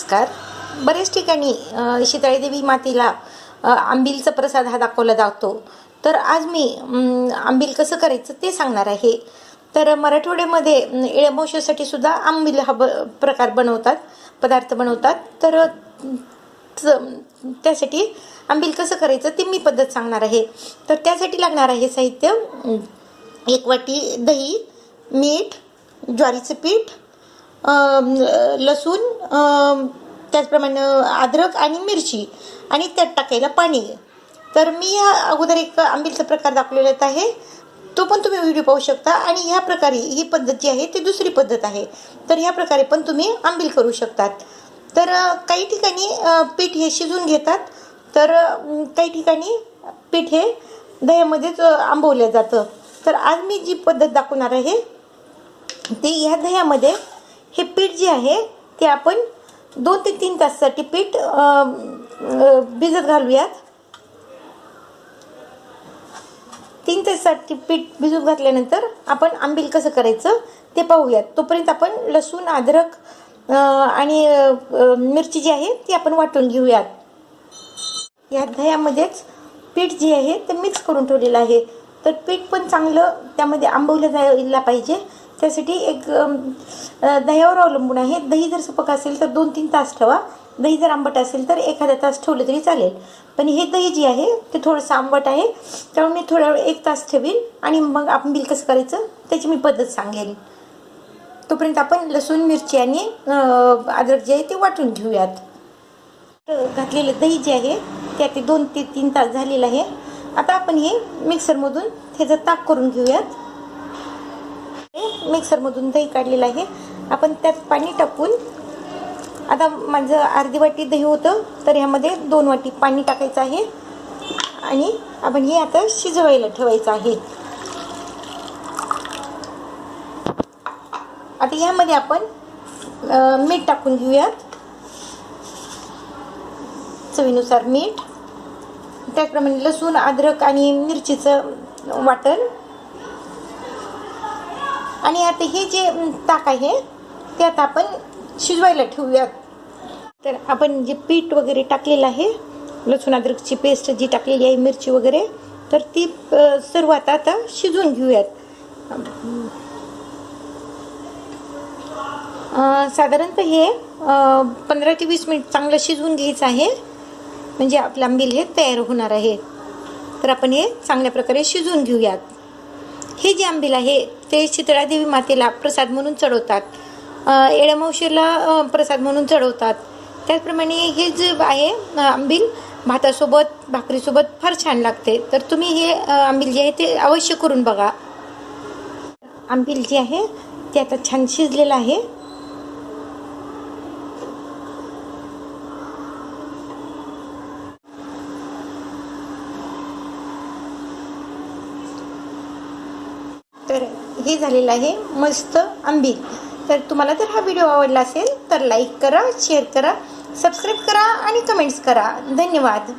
नमस्कार. बरेच ठिकाणी अ, शीतळादेवी मातेला आंबीलचा प्रसाद हा दाखवला जातो. तर आज मी आंबील कसं करायचं ते सांगणार आहे. तर मराठवाड्यामध्ये अम, सुद्धा आंबील हा ब प्रकार बनवतात पदार्थ बनवतात. तर त्यासाठी आंबील कसं करायचं ते मी पद्धत सांगणार आहे. तर त्यासाठी लागणार आहे साहित्य एक वाटी दही मीठ ज्वारीचं पीठ लसूण त्याचप्रमाणे अद्रक आणि मिरची आणि त्यात टाकायला पाणी. तर मी या अगोदर एक आंबीलचा प्रकार दाखवलेला आहे. तो पण तुम्ही व्हिडिओ पाहू शकता आणि ह्या प्रकारे ही पद्धत जी आहे ती दुसरी पद्धत आहे. तर ह्या प्रकारे पण तुम्ही आंबील करू शकतात. तर काही ठिकाणी पीठ हे शिजून घेतात. तर काही ठिकाणी पीठ हे दह्यामध्येच आंबवलं जातं. तर आज मी जी पद्धत दाखवणार आहे ती ह्या दह्यामध्ये हे पीठ जे आहे ते आपण दोन ते तीन तासासाठी पीठ भिजत घालूयात. तीन तासासाठी पीठ भिजत घातल्यानंतर आपण आंबील कसं करायचं ते पाहूयात. तोपर्यंत आपण लसूण अद्रक आणि मिरची जी आहे ती आपण वाटून घेऊयात. या दह्यामध्येच पीठ जे आहे ते मिक्स करून ठेवलेलं आहे. तर पीठ पण चांगलं त्यामध्ये आंबवलं जायला पाहिजे. त्यासाठी एक दह्यावर अवलंबून आहे. दही जर सपक असेल तर दोन तीन तास ठेवा. दही जर आंबट असेल तर एखादा तास ठेवलं तरी चालेल. पण हे दही जे आहे ते थोडंसं आंबट आहे. त्यामुळे मी थोडा वेळ एक तास ठेवीन आणि मग आपण बिल कसं करायचं त्याची मी पद्धत सांगेन. तोपर्यंत आपण लसूण मिरची आणि अद्रक जे आहे ते वाटून घेऊयात. घातलेलं दही जे आहे ते आता दोन ते तीन तास झालेलं आहे. आता आपण हे मिक्सरमधून त्याचं ताक करून घेऊयात. मिक्सरमधून दही काढलेलं आहे. आपण त्यात पाणी टाकून आता माझं अर्धी वाटी दही होतं तर ह्यामध्ये दोन वाटी पाणी टाकायचं आहे. आणि आपण हे आता शिजवायला ठेवायचं आहे. आता ह्यामध्ये आपण मीठ टाकून घेऊयात. चवीनुसार मीठ. त्याचप्रमाणे लसूण अद्रक आणि मिरचीचं वाटण. आणि आता हे जे ताक आहे ते आता आपण शिजवायला ठेवूयात. तर आपण जे पीठ वगैरे टाकलेलं आहे लसूण अद्रकची पेस्ट जी टाकलेली आहे मिरची वगैरे तर ती सर्व आता आता शिजवून घेऊयात. साधारणतः हे पंधरा ते वीस मिनिट चांगलं शिजवून घ्यायचं आहे. म्हणजे आपलं आंबील हे तयार होणार आहे. तर आपण हे चांगल्या प्रकारे शिजवून घेऊयात. हे जे आंबील आहे ते शीतळादेवी मातेला प्रसाद म्हणून चढवतात. येळमावशीला प्रसाद म्हणून चढवतात. त्याचप्रमाणे हे जे आहे आंबील भातासोबत भाकरीसोबत फार छान लागते. तर तुम्ही हे आंबील जे आहे ते अवश्य करून बघा. आंबील जे आहे ते आता छान शिजलेलं आहे. तर हे झालेलं आहे मस्त आंबील. तर तुम्हाला जर हा व्हिडिओ आवडला असेल तर लाईक करा शेअर करा सबस्क्राईब करा आणि कमेंट्स करा. धन्यवाद.